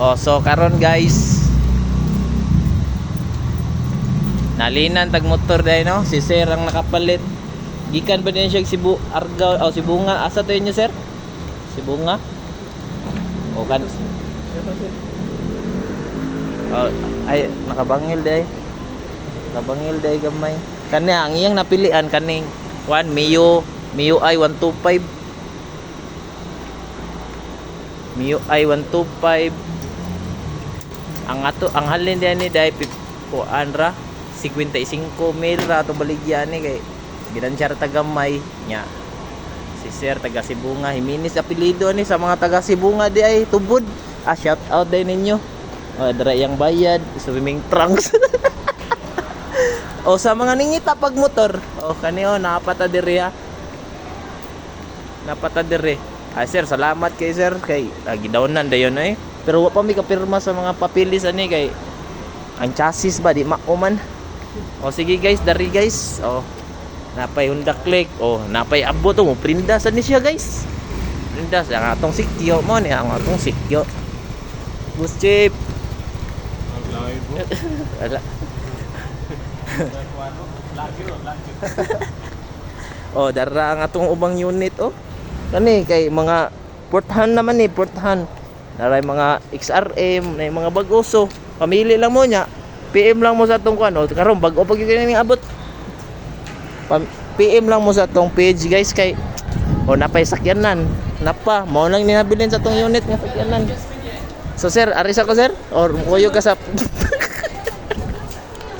Oh, so karon guys. Nalinan tag motor dai no, si Sir ang nakapalit. Gikan ba din siya Cebu, Argao, oh Sibunga. Asa to inyo, Sir? Sibunga. O kan Oh, ay nakabangil dai. Nakabangil dai gamay. Kani ang iyang napilian kaning 1 Mio Mio i 125 Mio i 125 ang ato ang halin diyan ni dai po anra 55 mil ra ato baligyan ni kay gidansya ra tagamay nya. Si Sir taga Sibunga Jimenez apelido ni sa mga taga Sibunga di ay tubod. Ah shout out din ninyo. Oh, dara yang bayad swimming trunks. O sa mga ningita pag motor o kani o napata diri ha. Napata diri. Ah sir salamat kay sir kay ah, gidawnan dayon eh pero wa pa mi kapirma sa mga papilis ani kay ang chassis ba di makuman. O sige guys dari guys. O napay Honda Click. O napay abot o prinda sa ni siya guys. Prinda sa atong sikyo mo ni ang atong sikyo. Bus chip wala oh dara ang atong ubang unit oh kani kay mga portahan naman ni portahan naray mga XRM na mga bagoso pamili lang mo nya PM lang mo sa atong kuan oh. Karon bago pag yung abot. PM lang mo sa atong page guys kay o napay sakyanan. Napa mo lang ninabilin sa atong unit nga sakyanan. So sir ari sa ko sir? Or kuyo ka sa